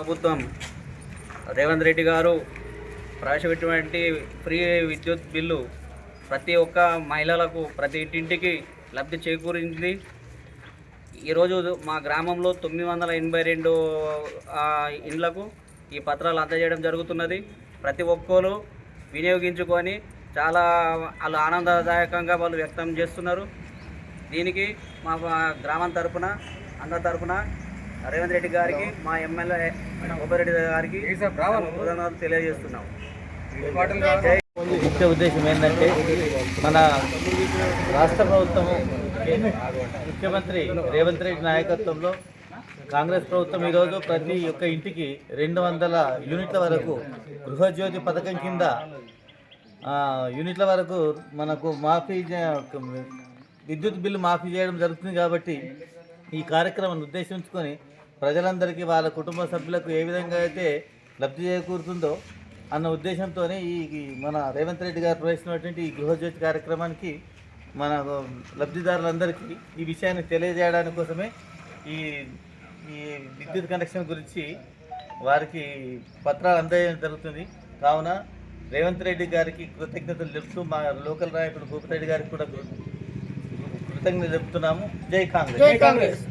ప్రభుత్వం రేవంత్ రెడ్డి గారు ప్రవేశపెట్టినటువంటి ఫ్రీ విద్యుత్ బిల్లు ప్రతి ఒక్క మహిళలకు ప్రతి ఇంటింటికి లబ్ధి చేకూరింది. ఈరోజు మా గ్రామంలో తొమ్మిది వందల ఎనభై రెండు ఇండ్లకు ఈ పత్రాలు అందజేయడం జరుగుతున్నది. ప్రతి ఒక్కరు వినియోగించుకొని చాలా వాళ్ళు ఆనందదాయకంగా వాళ్ళు వ్యక్తం చేస్తున్నారు. దీనికి మా గ్రామం తరఫున అందరి తరఫున రేవంత్ రెడ్డి గారికి మా ఎమ్మెల్యే రెడ్డి గారికి కృతజ్ఞతలు తెలియజేస్తున్నాం. జై ముఖ్య ఉద్దేశం ఏంటంటే మన రాష్ట్ర ప్రభుత్వము ముఖ్యమంత్రి రేవంత్ రెడ్డి నాయకత్వంలో కాంగ్రెస్ ప్రభుత్వం ఈరోజు ప్రతి ఒక్క ఇంటికి రెండు వందల యూనిట్ల వరకు గృహజ్యోతి పథకం కింద యూనిట్ల వరకు మనకు మాఫీ విద్యుత్ బిల్లు మాఫీ చేయడం జరుగుతుంది కాబట్టి ఈ కార్యక్రమాన్ని ఉద్దేశించుకొని ప్రజలందరికీ వాళ్ళ కుటుంబ సభ్యులకు ఏ విధంగా అయితే లబ్ధి చేకూరుతుందో అన్న ఉద్దేశంతోనే ఈ మన రేవంత్ రెడ్డి గారు ప్రవేశించినటువంటి ఈ గృహజ్యోతి కార్యక్రమానికి మన లబ్ధిదారులందరికీ ఈ విషయాన్ని తెలియజేయడానికి కోసమే ఈ ఈ విద్యుత్ కనెక్షన్ గురించి వారికి పత్రాలు అందజేయడం జరుగుతుంది. కావున రేవంత్ రెడ్డి గారికి కృతజ్ఞతలు చెప్తూ మా లోకల్ నాయకుడు గోపిరెడ్డి గారికి కూడా కృతజ్ఞతలు చెప్తున్నాము జై కాంగ్రెస్. జై కాంగ్రెస్.